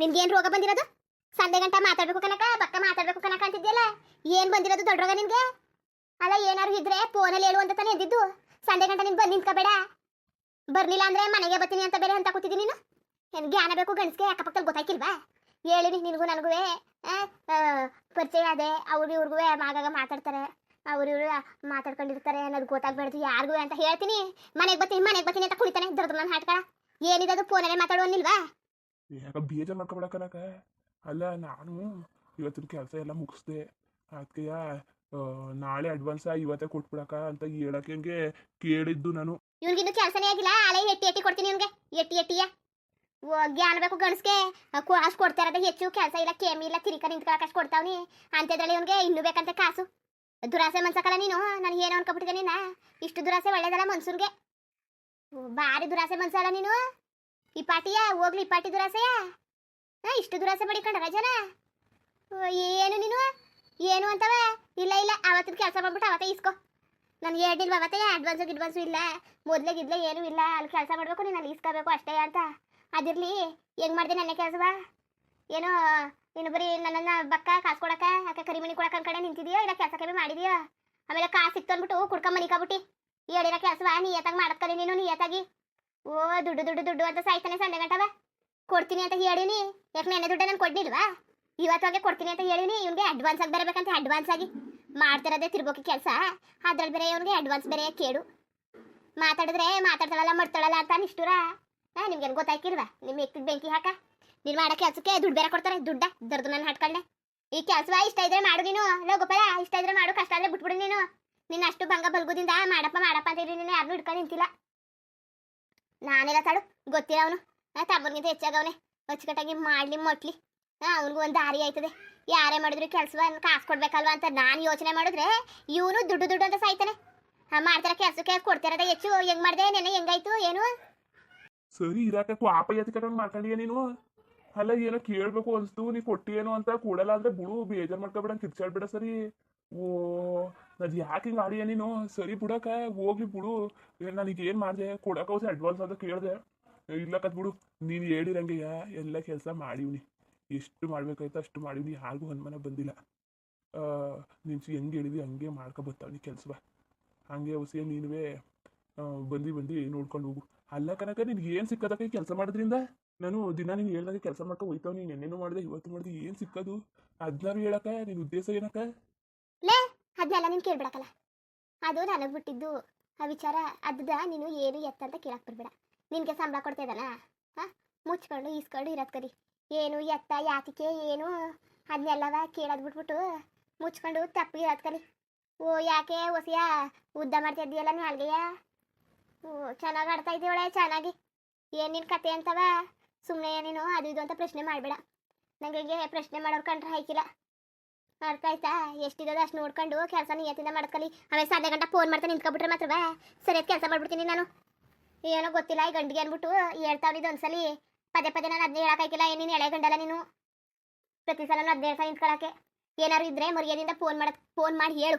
ನಿನ್ಗೇನ್ ರೋಗ ಬಂದಿರೋದು? ಸಂಡೆ ಗಂಟ ಮಾತಾಡ್ಬೇಕು ಕನಕ ಬಕ್ಕ ಮಾತಾಡ್ಬೇಕು ಕನಕ ಅಂತಿದ್ಯಲ್ಲ ಏನ್ ಬಂದಿರೋದು ದೊಡ್ಡ ರೋಗ ನಿನ್ಗೆ? ಅಲ್ಲ ಏನಾರು ಇದ್ರೆ ಫೋನಲ್ಲಿ ಹೇಳು ಅಂತ ತಾನೇ ಎದ್ದಿದ್ದು ಸಂಡೆ ಗಂಟ ನೀನ್ ಬಂದು ನಿಂತ್ಕೋಬೇಡ. ಬರ್ಲಿಲ್ಲ ಅಂದ್ರೆ ಮನೆಗೆ ಬರ್ತೀನಿ ಅಂತ ಬೇರೆ ಅಂತ ಕೂತಿದ್ದೀನಿ ನೀನು. ಏನು ಜ್ಞಾನ ಬೇಕು ಗಂಡಸ್ಗೆ ಅಕ್ಕಪಕ್ಕದಲ್ಲಿ ಗೊತ್ತಾಯ್ಕಿಲ್ವಾ? ಹೇಳಿನಿ ನಿನಗೂ ನನಗೂ ಪರಿಚಯ ಅದೇ ಅವ್ರು ಇವ್ರಿಗೂ ಆಗಾಗ ಮಾತಾಡ್ತಾರೆ. ಅವ್ರು ಇವ್ರು ಮಾತಾಡ್ಕೊಂಡಿರ್ತಾರೆ ಅನ್ನೋದು ಗೊತ್ತಾಗ್ಬಾರ್ದು. ಯಾರಿಗೂ ಅಂತ ಹೇಳ್ತೀನಿ. ಮನೆಗೆ ಬರ್ತೀನಿ ಮನೆಗೆ ಬರ್ತೀನಿ ಅಂತ ಕುಳಿತಾನೆ ದೊಡ್ಡ ನನ್ನ ಹಾಟ್ಕಳ ಏನಿದದು ಫೋನಲ್ಲೇ ಮಾತಾಡುವನ್ನಿಲ್ವಾ ಯಾಕ ಬೇಜಾರು ಮಾಡ್ಕೊಬಿಡಕ್ಕನಕ ಅಲ್ಲ, ನಾನು ಇವತ್ತಿನ ಕೆಲಸ ಎಲ್ಲ ಮುಗಿಸ್ದೆ. ಅದಕ್ಕೆ ನಾಳೆ ಅಡ್ವಾನ್ಸ್ ಇವತ್ತೇ ಕೊಟ್ಬಿಡಕ ಅಂತ ಹೇಳಕ್ಕೆ ಹಂಗೆ ಕೇಳಿದ್ದು ನಾನು. ಇವ್ನಿಗಿನ್ನು ಕೆಲಸನೇ ಆಗಿಲ್ಲ. ಹಳೆ ಎಟ್ಟಿ ಎಟ್ಟಿ ಕೊಡ್ತೀನಿ ಇವ್ನಿಗೆ. ಎಟ್ಟಿ ಎಟ್ಟಿಯ? ಓ ಅನ್ಬೇಕು ಬೇಕು ಗಣಸ್ಗೆ ಅಷ್ಟು ಕೊಡ್ತಾರ ಹೆಚ್ಚು ಕೆಲಸ ಇಲ್ಲ, ಕೇಮಿ ಇಲ್ಲ ತಿರಿಕ ನಿಂತ್ಕೊಳಕ್ಕೆ ಅಷ್ಟು ಕೊಡ್ತಾವ್ನಿ. ಅಂತದ್ರಲ್ಲಿ ಇವ್ನಿಗೆ ಇನ್ನೂ ಬೇಕಂತೆ ಕಾಸು. ದುರಾಸೆ ಮನ್ಸಕ್ಕಲ್ಲ ನೀನು? ನಾನು ಏನೋ ಅನ್ಕೊಬಿಟ್ಟಿದ್ದೆ ನೀನ ಇಷ್ಟು ದುರಾಸೆ ಒಳ್ಳೇದಲ್ಲ ಮನ್ಸೂರ್ಗೆ ಭಾರಿ ದುರಾಸೆ ಮನ್ಸಲ್ಲ ನೀನು? ಈ ಪಾಟಿಯ, ಹೋಗ್ಲಿ ಈ ಪಾಟಿ ದುರಾಸೆಯ. ಹಾ, ಇಷ್ಟು ದುರಾಸೆ ಪಡಿಕೊಂಡ ರಜನ. ಏನು ನೀನು? ಏನು ಅಂತವ? ಇಲ್ಲ ಇಲ್ಲ ಅವತ್ತಿನ ಕೆಲಸ ಮಾಡ್ಬಿಟ್ಟು ಅವತ್ತೇ ಇಸ್ಕೋ ನನ್ಗೆ ಹೇಳಿಲ್ವ ಅವತ್ತೇ ಅಡ್ವಾನ್ಸು ಗಿಡ್ವಾನ್ಸು ಇಲ್ಲ. ಮೊದ್ಲೇ ಇದ್ಲೇ ಏನೂ ಇಲ್ಲ. ಅಲ್ಲಿ ಕೆಲಸ ಮಾಡಬೇಕು, ನೀನು ಅಲ್ಲಿ ಇಸ್ಕೋಬೇಕು ಅಷ್ಟೇ ಅಂತ. ಅದಿರಲಿ, ಹೆಂಗ್ ಮಾಡಿದೆ ನನ್ನ ಕೆಲಸವ? ಏನೋ, ನೀನು ಬರೀ ನನ್ನನ್ನು ಬಕ್ಕ, ಕಾಸು ಕೊಡಕ, ಯಾಕೆ ಕರಿಮಣಿ ಕೊಡಕ ಕಡೆ ನಿಂತಿದ್ಯೋ, ಇಲ್ಲ ಕೆಲಸ ಕಮ್ಮಿ ಮಾಡಿದ್ಯೋ? ಆಮೇಲೆ ಕಾಸು ಸಿಕ್ತು ಅಂದ್ಬಿಟ್ಟು ಕುಡ್ಕೊಂಡ್ ಮನಿಕಾಬಿಟ್ಟು ಹೇಳಿರೋ ಕೆಲಸವಾ, ನೀ ಏತಾಗಿ ಮಾಡತ್ಕಲಿ ನೀನು ನಿಯತ್ತಾಗಿ ಓ, ದುಡ್ಡು ದುಡ್ಡು ದುಡ್ಡು ಅಂತ ಸಾಯ್ತಾನೆ ಸಂಡೆ ಗಂಟವ. ಕೊಡ್ತೀನಿ ಅಂತ ಹೇಳಿನಿ. ಯಾಕೆ ನೆನೆ ದುಡ್ಡು ನಾನು ಕೊಡ್ಲಿಲ್ವಾ? ಇವತ್ತಾಗೆ ಕೊಡ್ತೀನಿ ಅಂತ ಹೇಳಿನಿ. ಇವನಿಗೆ ಅಡ್ವಾನ್ಸ್ ಆಗಿ ಬರಬೇಕಂತ ಅಡ್ವಾನ್ಸ್ ಆಗಿ. ಮಾಡ್ತಿರೋದೇ ತಿರ್ಬೋಕಿ ಕೆಲಸ. ಅದ್ರಲ್ಲಿ ಬೇರೆ ಇವನಿಗೆ ಅಡ್ವಾನ್ಸ್ ಬೇರೆ ಕೇಳು ಮಾತಾಡಿದ್ರೆ ಮಾತಾಡ್ತಾಳಲ್ಲ, ಮಾಡ್ತಾಳಲ್ಲ ಅಂತ ಅನಿಷ್ಟುರ ಹಾ ನಿಮ್ಗೇನು ಗೊತ್ತಾಯ್ಕಿಲ್ವಾ? ನಿಮ್ಮ ಎತ್ತಿದ ಬೆಂಕಿ ಹಾಕ. ನೀನು ಮಾಡೋ ಕೆಲಸಕ್ಕೆ ದುಡ್ಡು ಬೇರೆ ಕೊಡ್ತಾರೆ, ದುಡ್ಡ ದರ್ದು ನಾನು ಹಾಟ್ಕೊಂಡೆ ಈ ಕೆಲಸ ಇಷ್ಟ ಇದ್ರೆ ಮಾಡು ನೀನು. ಲೋ ಇಷ್ಟ ಇದ್ರೆ ಮಾಡು, ಕಷ್ಟ ಆದ್ರೆ ಬಿಟ್ಬಿಡು ನೀನು. ನಿನ್ನ ಅಷ್ಟು ಭಂಗ ಬಲ್ಗುದಿಂದ ಮಾಡಪ್ಪ ಮಾಡಪ್ಪ ಅಂತ ನೀನು ಯಾರನ್ನೂ ಹಿಡ್ಕೊಂಡು ನಿಂತಿಲ್ಲ. ನಾನೆಲ್ಲ ತಾಡು ಗೊತ್ತಿಲ್ಲ ಅವನು. ತಮ್ಮನಿಗಿಂತ ಹೆಚ್ಚಾಗವನೆ ಅಚ್ಚುಕಟ್ಟಾಗಿ ಮಾಡ್ಲಿ ಮೊಟ್ಲಿ. ಅವನಿಗೂ ಒಂದು ದಾರಿ ಆಯ್ತದೆ. ಯಾರೇ ಮಾಡಿದ್ರು ಕೆಲಸ ಕಾಸು ಕೊಡ್ಬೇಕಲ್ವಾ ಅಂತ ನಾನು ಯೋಚನೆ ಮಾಡಿದ್ರೆ ಇವನು ದುಡ್ಡು ದುಡ್ಡು ಅಂತ ಸಾಯ್ತಾನೆ. ಹಾ ಕೆಲಸ ಕೆಲಸಕ್ಕೆ ಕೊಡ್ತಾರದ ಹೆಚ್ಚು, ಹೆಂಗ್ ಮಾಡಿದೆ ನೆನೆ ಹೆಂಗಾಯ್ತು, ಏನು? ಸರಿ ಇರಾಕ ಪಾಪ ಎತ್ಕೊಂಡ್ ಮಾಡ್ಕೊಂಡಿಯ ನೀನು? ಅಲ್ಲ, ಏನೋ ಕೇಳ್ಬೇಕು ಅನ್ಸ್ತು, ನೀ ಕೊಟ್ಟಿ ಏನು ಅಂತ ಕೊಡಲ್ಲ ಅಂದ್ರೆ ಬಿಡು, ಬೇಜಾರ್ ಮಾಡ್ಕೊಬೇಡ, ಕಿರ್ಚಾಡ್ಬೇಡ ಸರಿ. ಓ, ಅದು ಯಾಕೆ ಹಿಂಗೆ ಆಡಿಯ ನೀನು? ಸರಿ ಬಿಡಕ ಹೋಗ್ಲಿ ಬಿಡು. ನನಗೆ ಏನು ಮಾಡಿದೆ? ಕೊಡಕ ಹೊಸ ಅಡ್ವಾನ್ಸ್ ಅಂತ ಕೇಳಿದೆ. ಇಲ್ಲಕ್ಕದ್ ಬಿಡು. ನೀನು ಹೇಳಿರಂಗೆಯ ಎಲ್ಲ ಕೆಲಸ ಮಾಡಿವ್ನಿ. ಎಷ್ಟು ಮಾಡ್ಬೇಕಾಯ್ತು ಅಷ್ಟು ಮಾಡಿವ್ನಿ. ಯಾರಿಗೂ ಅನುಮಾನ ಬಂದಿಲ್ಲ. ನೀನು ಹೆಂಗೆ ಹೇಳಿದ್ವಿ ಹಂಗೆ ಮಾಡ್ಕೊ ಬರ್ತಾವ್ನಿ ಕೆಲಸ ಹಂಗೆ ಹೊಸ ನೀನುವೇ ಬಂದು ಬಂದು ನೋಡ್ಕೊಂಡು ಹೋಗು. ಅಲ್ಲ ಕನಕ, ನಿನ್ಗೆ ಏನು ಸಿಕ್ಕದಕ್ಕೆ ಕೆಲಸ ಮಾಡೋದ್ರಿಂದ? ನಾನು ದಿನ ನೀನು ಹೇಳ್ದಾಗ ಕೆಲಸ ಮಾಡ್ಕೊ ಹೋಯ್ತಾವ ನೀನು. ನೆನ್ನೆನೂ ಮಾಡಿದೆ, ಇವತ್ತು ಮಾಡಿದೆ, ಏನು ಸಿಕ್ಕದು? ಅದನ್ನಾರು ಹೇಳಕ ನಿನ್ನ ಉದ್ದೇಶ ಏನಕ್ಕ? ಲೇ ಅದನ್ನೆಲ್ಲ ನೀನು ಕೇಳ್ಬಿಡಕಲ್ಲ ಅದು ನನಗೆ ಬಿಟ್ಟಿದ್ದು. ಆ ವಿಚಾರ ಅದ್ದ ನೀನು ಏನು ಎತ್ತ ಅಂತ ಕೇಳಕ್ ಬರ್ಬೇಡ. ನಿನಗೆ ಸಂಬಳ ಕೊಡ್ತಾ ಇದ್ದಾನ? ಮುಚ್ಕೊಂಡು, ಈಸ್ಕೊಂಡು, ಇರೋದ್ ಕರಿ. ಏನು ಎತ್ತ, ಯಾತಿಕೆ, ಏನು? ಅದನ್ನೆಲ್ಲವ ಕೇಳೋದು ಬಿಟ್ಬಿಟ್ಟು ಮುಚ್ಕೊಂಡು, ತಪ್ಪು ಇರೋದ್ ಕಲಿ ಓ, ಯಾಕೆ ಹೊಸಿಯ ಉದ್ದ ಮಾಡ್ತಾ ನೀ ನಾಲ್ಗೆಯ ಓ, ಚೆನ್ನಾಗಿ ಆಡ್ತಾ ಇದ್ದೀವಳೆ, ಚೆನ್ನಾಗಿ. ಏನು ನಿನ್ನ ಕತೆ ಅಂತವ? ಸುಮ್ಮನೆ ನೀನು ಅದು ಇದು ಅಂತ ಪ್ರಶ್ನೆ ಮಾಡಬೇಡ. ನನಗೆ ಪ್ರಶ್ನೆ ಮಾಡೋರು ಕಂಡ್ರೆ ಹಾಕಿಲ್ಲ. ಅರ್ಥ ಆಯ್ತಾ? ಅಷ್ಟ್ ಅಷ್ಟು ನೋಡ್ಕೊಂಡು ಕೆಲಸ ನಿಯತ್ತಿಂದ ಮಾಡ್ಕಲಿ. ಆಮೇಲೆ ಸಾಧ್ಯ ಗಂಟೆ ಫೋನ್ ಮಾಡ್ತಾ ನಿಂತ್ಕೊಬಿಟ್ರೆ ಮಾತ್ರವ? ಸರಿಯಾದ ಕೆಲಸ ಮಾಡ್ಬಿಡ್ತೀನಿ ನಾನು. ಏನೋ ಗೊತ್ತಿಲ್ಲ ಈ ಗಂಡಿಗೆ ಅಂದ್ಬಿಟ್ಟು ಹೇಳ್ತಾವ್ನಿದ್ದು ಒಂದ್ಸಲಿ ಪದೇ ಪದೇ ನಾನು ಅದನ್ನ ಹೇಳೋಕ್ಕಾಗಿಲ್ಲ ಏನು ನೀನು ಎಳೆ ಗಂಡಲ್ಲ ನೀನು? ಪ್ರತಿ ಸಲ ಅದನ್ನೇ ಸಲ ನಿಂತ್ಕೊಳಕ್ಕೆ. ಏನಾರು ಇದ್ರೆ ಮರ್ಯಾದಿಂದ ಫೋನ್ ಮಾಡಕ್ ಫೋನ್ ಮಾಡಿ ಹೇಳು.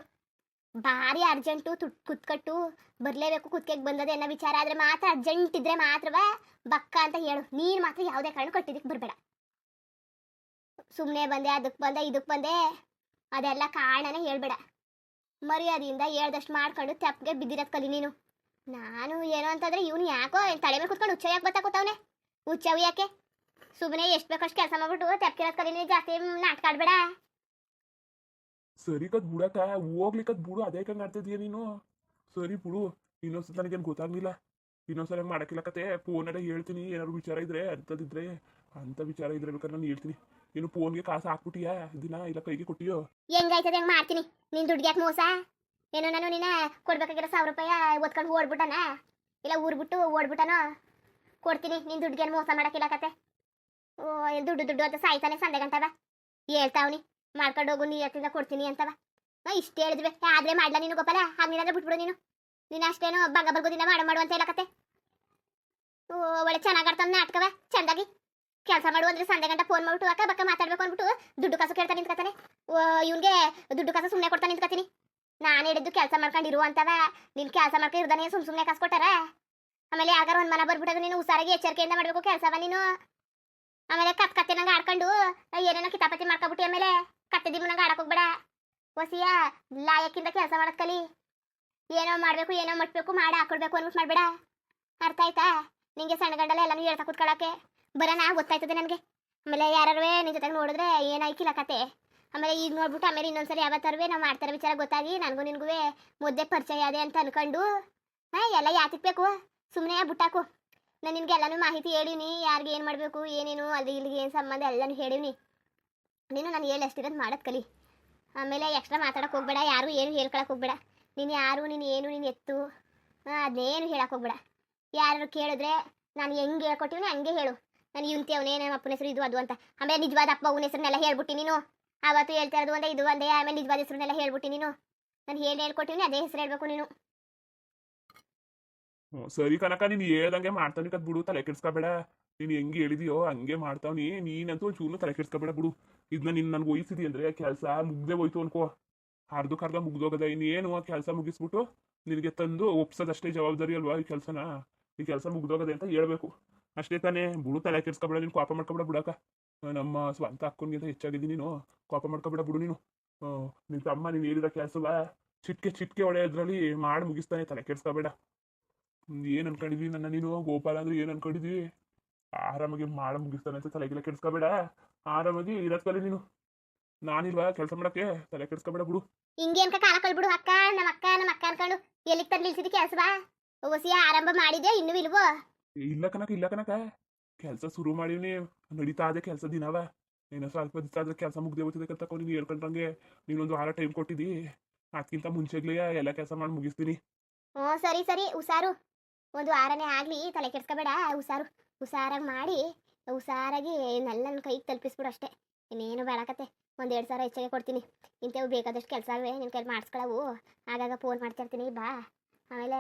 ಭಾರಿ ಅರ್ಜೆಂಟು ತುಟ್, ಕುತ್ಕಟ್ಟು. ಬರಲೇಬೇಕು ಕುತ್ಕೆಗೆ ಬಂದದೆ ಅನ್ನೋ ವಿಚಾರ. ಆದರೆ ಮಾತ್ರ ಅರ್ಜೆಂಟ್ ಇದ್ರೆ ಮಾತ್ರವೇ ಬಕ್ಕ ಅಂತ ಹೇಳು. ನೀನು ಮಾತ್ರ ಯಾವುದೇ ಕಾರಣ ಕೊಟ್ಟಿದ್ದಕ್ಕೆ ಬರಬೇಡ. ಸುಮ್ಮನೆ ಬಂದೆ ಅದಕ್ಕೆ ಬಂದೆ ಇದಕ್ಕೆ ಬಂದೆ. ಅದೆಲ್ಲ ಕಾರಣನೇ ಹೇಳ್ಬೇಡ. ಮರ್ಯಾದೆಯಿಂದ ಹೇಳ್ದಷ್ಟು ಮಾಡ್ಕೊಂಡು ತಪ್ಪಿಗೆ ಬಿದ್ದಿರೋದು ಕಲಿ ನೀನು. ನಾನು ಏನೋ ಅಂತಂದ್ರೆ ಇವನು ಯಾಕೋ ತಲೆ ಮೇಲೆ ಕುತ್ಕೊಂಡು ಹುಚ್ಚ ಯಾಕೆ ಬತ್ತಾ ಕೂತವನೆ? ಹುಚ್ಚವು ಯಾಕೆ? ಸುಮ್ಮನೆ ಎಷ್ಟು ಬೇಕಷ್ಟು ಕೆಲಸ ಮಾಡ್ಬಿಟ್ಟು ತೆಪ್ಕಿರೋದು ಕಲಿ ನೀನು ಜಾಸ್ತಿ ನಾಟಕ ಆಡ್ಬೇಡ. ಸರಿ ಕತ್ ಬಿಡಕ ಹೋಗ್ಲಿಕ್ಕದ್ ಬುಡು, ಅದೇ ಕಂಗ್ ಆಡ್ತಿದ್ಯ ನೀನು? ಸರಿ ಬಿಡು ಇನ್ನೊಂದ್ಸಲ ನನಗೇನು ಗೊತ್ತಾಗ್ಲಿಲ್ಲ. ಇನ್ನೊಂದ್ಸಲ ಮಾಡಕ್ಕಿಲ್ಲ ಕತೆ ಫೋನಲ್ಲೇ ಹೇಳ್ತೀನಿ, ಏನಾದ್ರು ವಿಚಾರ ಇದ್ರೆ ಅಂಥದ್ದಿದ್ರೆ ಅಂಥ ವಿಚಾರ ಇದ್ರೆ ಬೇಕಾದ್ರೆ ನಾನು ಹೇಳ್ತೀನಿ. ನೀನು ಫೋನ್ಗೆ ಕಾಸು ಹಾಕ್ಬಿಟ್ಟಿಯಾ? ದಿನ ಇಲ್ಲ ಕೈಗೆ ಕೊಟ್ಟಿಯೋ? ಹೆಂಗಾಯ್ತದೆ ಹೆಂಗ್ ಮಾಡ್ತೀನಿ. ನಿನ್ ದುಡ್ಗ್ಯಾಕ್ ಯಾಕೆ ಮೋಸ? ಏನೋ ನಾನು ನಿನ್ನ ಕೊಡ್ಬೇಕಾಗಿರೋ ಸಾವಿರ ರೂಪಾಯಿ ಓದ್ಕೊಂಡು ಓಡ್ಬಿಟ್ಟನ ಇಲ್ಲ ಊರ್ಬಿಟ್ಟು ಓಡ್ಬಿಟ್ಟನೋ? ಕೊಡ್ತೀನಿ, ನಿನ್ ದುಡ್ಗೇನು ಮೋಸ ಮಾಡಕ್ಕಿಲ್ಲ ಕತೆ. ಓ, ಏನ್ ದುಡ್ಡು ದುಡ್ಡು ಅಂತ ಸಾಯ್ತಾನೆ ಸಂದೆ ಗಂಟವ ಹೇಳ್ತಾವ್ನಿ ಮಾಡ್ಕೊಂಡು ಹೋಗು, ನೀಯತ್ತಿಂದ ಕೊಡ್ತೀನಿ ಅಂತವ ನಾ ಇಷ್ಟು ಹೇಳಿದ್ವಿ. ಆದ್ರೆ ಮಾಡ್ಲಾ ನೀನು ಹಾಗೆ ಹಾಗೇನಾದ್ರೆ ಬಿಟ್ಬಿಡು ನೀನು. ನೀನು ಅಷ್ಟೇನೋ ಬಂಗ ಬರ್ಗೋದಿಂದ ಮಾಡು ಮಾಡು ಅಂತ ಹೇಳಕತ್ತೆ ಓ, ಒಳ್ಳೆ ಚೆನ್ನಾಗಿ ಆಡ್ತಾನೆ ನಾಟಕವ, ಚಂದಾಗಿ. ಕೆಲಸ ಮಾಡು ಅಂದ್ರೆ ಸಂಜೆ ಗಂಟೆ ಫೋನ್ ಮಾಡ್ಬಿಟ್ಟು ಅಕ್ಕ ಬಕ್ಕ ಮಾತಾಡ್ಬೇಕು ಅಂದ್ಬಿಟ್ಟು ದುಡ್ಡು ಕಾಸು ಕೇಳ್ತಾ ನಿಂತ್ಕತಾನೆ ಇವ್ನಿಗೆ ದುಡ್ಡು ಕಾಸು ಸುಮ್ಮನೆ ಕೊಡ್ತಾ ನಿಂತ್ಕತೀನಿ ನಾನು ಹೇಳಿದ್ದು ಕೆಲಸ ಮಾಡ್ಕೊಂಡಿರು ಅಂತವ. ನಿನ್ ಕೆಲಸ ಮಾಡ್ಕೊಂಡು ಇರ್ದಾನೆ ಸುಮ್ ಸುಮ್ಮನೆ ಕಾಸು ಕೊಟ್ಟಾರ? ಆಮೇಲೆ ಯಾಗಾರ ಒಂದು ಮನ ಬರ್ಬಿಟ್ಟದು ನೀನು ಹುಷಾರಾಗಿ ಎಚ್ಚರಿಕೆಯಿಂದ ಮಾಡಬೇಕು ಕೆಲಸವ ನೀನು. ಆಮೇಲೆ ಕತ್ ಕತ್ ಕತ್ತೆ ನಂಗೆ ಆಡ್ಕೊಂಡು ಏನೇನೋ ಕಿತಾಪತಿ ಮಾಡ್ಕೊಬಿಟ್ಟಿ ಆಮೇಲೆ ಕತ್ತೆ ದಿಮ್ಮನಂಗೆ ಆಡಕ್ ಹೋಗ್ಬೇಡ. ಹೊಸಿಯ ಲಾಯಕ್ಕಿಂದ ಕೆಲಸ ಮಾಡಕ್ ಕಲಿ. ಏನೋ ಮಾಡಬೇಕು, ಏನೋ ಮಟ್ಬೇಕು, ಮಾಡಿ ಹಾಕೊಡ್ಬೇಕು ಅನ್ಬಿಟ್ಟು ಮಾಡಬೇಡ. ಅರ್ಥ ಆಯ್ತಾ? ನಿಂಗೆ ಸಣ್ಣ ಗಂಡಲ್ಲ ಎಲ್ಲಾನು ಹೇಳ್ತಾ ಕೂತ್ಕೊಳಕ್ಕೆ. ಬರೋಣ ಗೊತ್ತಾಯ್ತದೆ ನನಗೆ. ಆಮೇಲೆ ಯಾರೇ ನಿನ್ನ ಜೊತೆಗೆ ನೋಡಿದ್ರೆ ಏನಾಯ್ಕಿಲ್ಲ ಕತೆ. ಆಮೇಲೆ ಈಗ ನೋಡ್ಬಿಟ್ಟು ಆಮೇಲೆ ಇನ್ನೊಂದ್ಸರಿ ಯಾವತ್ತಾರವೇ ನಾವು ಮಾಡ್ತಾರೆ ವಿಚಾರ ಗೊತ್ತಾಗಿ ನನಗೂ ನಿನಗೂ ಮುದ್ದೆ ಪರಿಚಯ ಅದೇ ಅಂತ ಅನ್ಕೊಂಡು. ಹಾಂ ಎಲ್ಲ ಯಾತಿಕ್ಬೇಕು ಸುಮ್ಮನೆ ಬಿಟ್ಟಾಕು. ನಾನು ನಿನ್ಗೆ ಎಲ್ಲಾನು ಮಾಹಿತಿ ಹೇಳೀನಿ, ಯಾರಿಗೆ ಏನು ಮಾಡಬೇಕು, ಏನೇನು, ಅಲ್ಲಿ ಇಲ್ಲಿಗೆ ಏನು ಸಂಬಂಧ ಎಲ್ಲನೂ ಹೇಳೀನಿ ನೀನು ನಾನು ಹೇಳಿ ಅಷ್ಟಿರೋದು ಮಾಡೋದು ಕಲಿ. ಆಮೇಲೆ ಎಕ್ಸ್ಟ್ರಾ ಮಾತಾಡಕ್ಕೆ ಹೋಗ್ಬೇಡ, ಯಾರು ಏನು ಹೇಳ್ಕೊಳಕ್ಕೆ ಹೋಗ್ಬೇಡ. ನೀನು ಯಾರು, ನೀನು ಏನು, ನೀನು ಎತ್ತು. ಅದನ್ನೇನು ಹೇಳೋಕೆ ಹೋಗ್ಬೇಡ. ಯಾರು ಕೇಳಿದ್ರೆ ನಾನು ಹೆಂಗೆ ಹೇಳ್ಕೊಟ್ಟಿವ್ನಿ ಹಂಗೆ ಹೇಳು. ನಾನು ಇವಂತೆ ಅವನೇ ಅಪ್ಪನ ಹೆಸರು ಇದು, ಅದು ಅಂತ. ಆಮೇಲೆ ನಿಜವಾದ ಅಪ್ಪ ಅವನ ಹೆಸರನ್ನೆಲ್ಲ ಹೇಳ್ಬಿಟ್ಟು ನೀನು. ಆವತ್ತು ಹೇಳ್ತಾ ಇರೋದು ಒಂದೇ, ಇದು ಒಂದೇ, ಆಮೇಲೆ ನಿಜವಾದ ಹೆಸರನ್ನೆಲ್ಲ ಹೇಳ್ಬಿಟ್ಟು ನೀನು. ನಾನು ಹೇಳಿ ಹೇಳ್ಕೊಟ್ಟಿವ್ನಿ, ಅದೇ ಹೆಸರು ಹೇಳ್ಬೇಕು ನೀನು. ಸರಿ ಕನಕ ನೀನು ಹೇಳ್ದಂಗೆ ಮಾಡ್ತಾನೆ ಕದ್ ಬಿಡು, ತಲೆ ಕೆಡ್ಸ್ಕೊಬೇಡ. ನೀನು ಹೆಂಗೆ ಹೇಳಿದೆಯೋ, ಹಂಗೆ ಮಾಡ್ತಾವನಿ ನೀನಂತೂ ಒಂಚೂರು ತಲೆ ಕೆಡ್ಸ್ಕೊಬೇಡ ಬಿಡು. ಇದನ್ನ ನಿನ್ನ ನನಗೆ ವಹಿಸಿದಿ ಅಂದ್ರೆ ಕೆಲಸ ಮುಗ್ದೆ ಹೋಯ್ತು ಅನ್ಕೋ. ಅರ್ಧ ಅರ್ಧ ಮುಗ್ದೋಗದ, ಇನ್ನೇನು ಕೆಲಸ ಮುಗಿಸ್ಬಿಟ್ಟು ನಿನಗೆ ತಂದು ಒಪ್ಸೋದಷ್ಟೇ ಜವಾಬ್ದಾರಿ ಅಲ್ವಾ ಈ ಕೆಲಸನ? ಈ ಕೆಲಸ ಮುಗ್ದೋಗದೆ ಅಂತ ಹೇಳ್ಬೇಕು. ಅಷ್ಟೇ ತಾನೇ. ಬುಡು ತಲೆ ಕೆಡ್ಸ್ಕೊಬೇಡ ನೀನು, ಕೋಪ ಮಾಡ್ಕೊಬೇಡ ಬಿಡಕ ನಮ್ಮ ಸ್ವಂತ ಅಕ್ಕನಿಗಿಂತ ಹೆಚ್ಚಾಗಿದ್ದೀನಿ ನೀನು. ಕೋಪ ಮಾಡ್ಕೊಬೇಡ ಬಿಡು ನೀನು. ನಿನ್ನ ನಿನ್ ತಮ್ಮ ನೀನು ಹೇಳಿದ ಕೆಲಸವ ಚಿಟ್ಕೆ ಚಿಟ್ಕೆ ಹೊಡೆಯೋದ್ರಲ್ಲಿ ಮಾಡಿ ಮುಗಿಸ್ತಾನೆ, ತಲೆ ಕೆಡ್ಸ್ಕೊಬೇಡ. ಏನು ಅನ್ಕೊಂಡಿದ್ವಿ ನನ್ನ ನೀನು? ಗೋಪಾಲ ಅಂದ್ರೆ ಏನು ಅನ್ಕೊಂಡಿದ್ವಿ ಆರಾಮಾಗಿ ಮಾಡ ಮುಗಿಸ್ತಾನೆ ಅಂತ ತಲೆಗೆಲ್ಲ ಕೆಡ್ಸ್ಕೊಬೇಡ. ಆರಾಮಾಗಿ ಇರೋದ್ ಕಲಿ ನೀನು. ನಾನಿಲ್ವಾ ಕೆಲಸ ಮಾಡಕ್ಕೆ? ತಲೆ ಕೆಡ್ಸ್ಕೊಬೇಡ ಬಿಡು. ಹಿಂಗೆ ಅನ್ಕ ಕಾಲ ಕಳ್ಬಿಡು ಅಕ್ಕ ನಮ್ಮ ಅಕ್ಕ ನಮ್ಮ ಅಕ್ಕ ಅನ್ಕೊಂಡು ಎಲ್ಲಿಗೆ ತಂದು ನಿಲ್ಸಿದಿ ಕೆಲಸವಾ? ಹೊಸಿಯ ಆರಂಭ ಮಾಡಿದೆ, ಇನ್ನೂ ಇಲ್ವೋ? ಇಲ್ಲ ಕನಕ ಇಲ್ಲ ಕನಕ ಕೆಲಸ ಶುರು ಮಾಡೀವಿ ನಡೀತಾ ಅದೇ ಕೆಲಸ ದಿನವ. ಏನೋ ಸ್ವಲ್ಪ ದಿವಸ ಆದ್ರೆ ಕೆಲಸ ಮುಗ್ದೆ ಹೋಗ್ತದೆ ಅಂತ ನೀನು ಹೇಳ್ಕೊಂಡ್ರಂಗೆ. ನೀನೊಂದು ವಾರ ಟೈಮ್ ಕೊಟ್ಟಿದ್ದಿ ಅದಕ್ಕಿಂತ ಮುಂಚೆಗ್ಲೇ ಎಲ್ಲ ಕೆಲಸ ಮಾಡಿ ಮುಗಿಸ್ತೀನಿ. ಹ್ಞೂ, ಸರಿ ಸರಿ. ಹುಷಾರು. ಒಂದು ವಾರನೇ ಆಗಲಿ, ತಲೆ ಕೆಡ್ಸ್ಕೊಬೇಡ. ಹುಷಾರು. ಹುಷಾರಾಗಿ ಮಾಡಿ, ಹುಷಾರಾಗಿ ನೆಲ್ಲ ನನ್ನ ಕೈಗೆ ತಲುಪಿಸ್ಬಿಡು ಅಷ್ಟೇ. ಇನ್ನೇನು ಬೇಡಕತ್ತೆ. ಒಂದು ಎರಡು ಸಾವಿರ ಹೆಚ್ಚಿಗೆ ಕೊಡ್ತೀನಿ. ಇಂಥವು ಬೇಕಾದಷ್ಟು ಕೆಲಸ ಆಗವೆ ನಿನ್ನ ಕೈಲಿ ಮಾಡಿಸ್ಕೊಳವು. ಆಗಾಗ ಫೋನ್ ಮಾಡ್ತಿರ್ತೀನಿ, ಬಾ. ಆಮೇಲೆ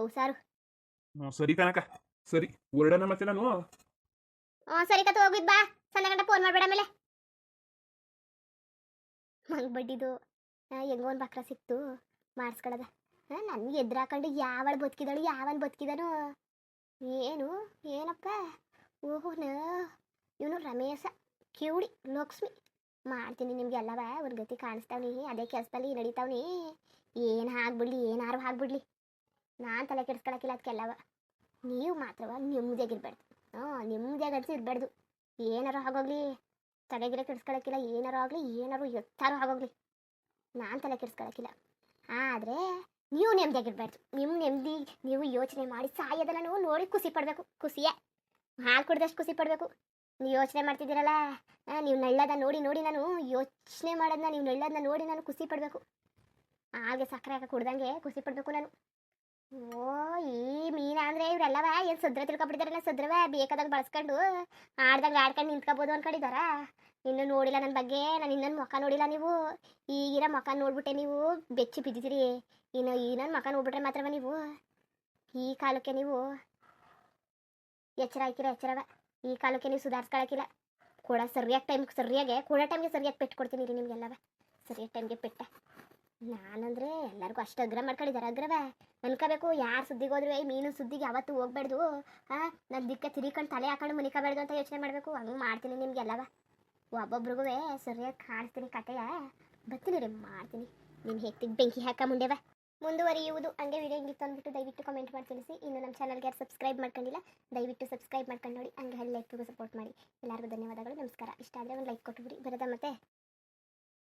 ಹುಷಾರು. ಹ್ಮ್, ಸರಿ ಕನಕ ಸರಿ ಹೊರಡೋಣ ಮತ್ತೆ ನಾನು ಆ, ಸರಿ ಕತ್ತು ಹೋಗಿದ್ ಬಾ ಸಂಜೆ ಗಂಟೆ ಫೋನ್ ಮಾಡ್ಬೇಡ ಮೇಲೆ ಮಂಗ್ ಬಡ್ಡಿದು ಹೆಂಗೋ ಒಂದು ಬಕ್ರ ಸಿಕ್ತು ಮಾಡಿಸ್ಕೊಳದ ನನಗೆ ಎದ್ರ ಹಾಕೊಂಡು ಯಾವಳು ಬದುಕಿದಳು ಯಾವನ್ ಬದುಕಿದನು ಏನು ಏನಪ್ಪ ಓಹೋನ ಇವನು ರಮೇಶ ಕಿವುಡಿ ಲಕ್ಷ್ಮಿ ಮಾಡ್ತೀನಿ ನಿಮ್ಗೆ ಎಲ್ಲವ ಒಂದು ಗತಿ ಕಾಣಿಸ್ತಾವ್ನಿ ಅದೇ ಕೆಲಸದಲ್ಲಿ ನಡೀತಾವ್ನಿ ಏನು ಆಗ್ಬಿಡ್ಲಿ ಏನಾರು ಆಗ್ಬಿಡ್ಲಿ ನಾನು ತಲೆ ಕೆಡಿಸ್ಕೊಳಕ್ಕಿಲ್ಲ ಅದಕ್ಕೆಲ್ಲವ ನೀವು ಮಾತ್ರವ ನೆಮ್ಮದಿಯಾಗಿರ್ಬಾರ್ದು. ಹಾಂ, ನೆಮ್ಮದಿಯಾಗಿ ಅನ್ಸಿ ಇರಬಾರ್ದು. ಏನಾರು ಆಗೋಗ್ಲಿ. ತಲೆಗಿರೆ ಕೆಡಿಸ್ಕೊಳಕ್ಕಿಲ್ಲ ಏನಾರು ಆಗಲಿ, ಏನಾರು ಎತ್ತಾರು ಆಗೋಗ್ಲಿ. ನಾನು ತಲೆ ಕೆಡಿಸ್ಕೊಳಕ್ಕಿಲ್ಲ ಆದರೆ ನೀವು ನೆಮ್ಮದಿಯಾಗಿರ್ಬಾರ್ದು. ನಿಮ್ಮ ನೆಮ್ಮದಿ, ನೀವು ಯೋಚನೆ ಮಾಡಿ ಸಾಯೋದನ್ನ ನಾವು ನೋಡಿ ಖುಷಿ ಪಡಬೇಕು. ಖುಷಿಯೇ. ಹಾಲು ಕುಡ್ದಷ್ಟು ಖುಷಿ ಪಡಬೇಕು. ನೀವು ಯೋಚನೆ ಮಾಡ್ತಿದ್ದೀರಲ್ಲ. ನೀವು ನಳ್ಳದ ನೋಡಿ ನೋಡಿ ನಾನು ಯೋಚನೆ ಮಾಡೋದನ್ನ ನೀವು ನಳ್ಳದನ್ನ ನೋಡಿ ನಾನು ಖುಷಿ ಪಡಬೇಕು. ಹಾಗೆ ಸಕ್ಕರೆ ಹಾಕಿ ಕುಡ್ದಂಗೆ ಖುಷಿ ಪಡಬೇಕು ನಾನು. ಓ, ಈ ಮೀನ ಅಂದ್ರೆ ಇವ್ರೆಲ್ಲವ ಏನು ಸುದ್ರ ತಿಳ್ಕೊಬಿಟ್ಟಿದಾರಲ್ಲ, ಸುದ್ರವ ಬೇಕಾದಾಗ ಬಳಸ್ಕೊಂಡು, ಆಡ್ದಾಗ ಆಡ್ಕೊಂಡು ನಿಂತ್ಕೋಬೋದು ಅನ್ಕೊಂಡಿದಾರ? ಇನ್ನು ನೋಡಿಲ್ಲ ನನ್ನ ಬಗ್ಗೆ, ನಾನು ಇನ್ನೊಂದು ಮುಖ ನೋಡಿಲ್ಲ ನೀವು. ಈಗಿರೋ ಮುಖ ನೋಡ್ಬಿಟ್ಟೆ ನೀವು, ಬೆಚ್ಚಿ ಬಿದ್ದಿದ್ರಿ ಇನ್ನು ಇನ್ನೊಂದು ಮುಖ ನೋಡ್ಬಿಟ್ರೆ ಮಾತ್ರವ ನೀವು. ಈ ಕಾಲಕ್ಕೆ ನೀವು ಎಚ್ಚರ ಹಾಕಿರ, ಎಚ್ಚರವ. ಈ ಕಾಲಕ್ಕೆ ನೀವು ಸುಧಾರಿಸ್ಕೊಳಕಿಲ್ಲ. ಕೂಡ ಸರಿಯಾಗಿ ಟೈಮ್ಗೆ ಸರಿಯಾಗಿ, ಕೂಡ ಟೈಮ್ಗೆ ಸರಿಯಾಗಿ ಪೆಟ್ಟು ಕೊಡ್ತೀನಿ ರೀ ನಿಮಗೆಲ್ಲವ. ಸರಿಯಾದ ಟೈಮ್ಗೆ ಪೆಟ್ಟ. ನಾನಂದ್ರೆ ಎಲ್ಲರಿಗೂ ಅಷ್ಟು ಅಗ್ರ ಮಾಡ್ಕೊಂಡಿದ್ದಾರೆ ಅಗ್ರವೇ. ಅನ್ಕೋಬೇಕು ಯಾರು ಸುದ್ದಿಗೆ ಹೋದ್ರೆ ಈ ಮೀನು ಸುದ್ದಿಗೆ ಯಾವತ್ತೂ ಹೋಗ್ಬಾರ್ದು ಆ ನನ್ನ ದಿಕ್ಕ ತಿರಿಕೊಂಡು ತಲೆ ಹಾಕೊಂಡು ಮುನಿಕಬಾರ್ದು ಅಂತ ಯೋಚನೆ ಮಾಡಬೇಕು. ಹಂಗೆ ಮಾಡ್ತೀನಿ ನಿಮ್ಗೆಲ್ಲವ ಒಬ್ಬೊಬ್ರಿಗೂ ಸರಿಯಾಗಿ ಕಾಣಿಸ್ತೀನಿ ಕತೆಯ. ಬರ್ತೀನಿ ರೀ, ಮಾಡ್ತೀನಿ. ನಿಮ್ಮ ಹೆತ್ತಿಗೆ ಬೆಂಕಿ ಹಾಕ ಮುಂಡೆವ. ಮುಂದುವರಿಯುವುದು, ಹಂಗೆ ವಿಡಿಯೋ ಹಿಂಗಿತ್ತು ಅಂದ್ಬಿಟ್ಟು ದಯವಿಟ್ಟು ಕಮೆಂಟ್ ಮಾಡಿ ತಿಳಿಸಿ. ಇನ್ನು ನಮ್ಮ ಚಾನಲ್ಗೆ ಯಾರು ಸಬ್ಸ್ಕ್ರೈಬ್ ಮಾಡ್ಕೊಂಡಿಲ್ಲ, ದಯವಿಟ್ಟು ಸಬ್ಸ್ಕ್ರೈಬ್ ಮಾಡ್ಕೊಂಡು ನೋಡಿ, ಹಂಗೆ ಲೈಕ್ಗೂ ಸಪೋರ್ಟ್ ಮಾಡಿ. ಎಲ್ಲರಿಗೂ ಧನ್ಯವಾದಗಳು, ನಮಸ್ಕಾರ. ಇಷ್ಟ ಆದರೆ ಒಂದು ಲೈಕ್ ಕೊಟ್ಟು ಬಿಡಿ ಬರೋದ ಮತ್ತೆ?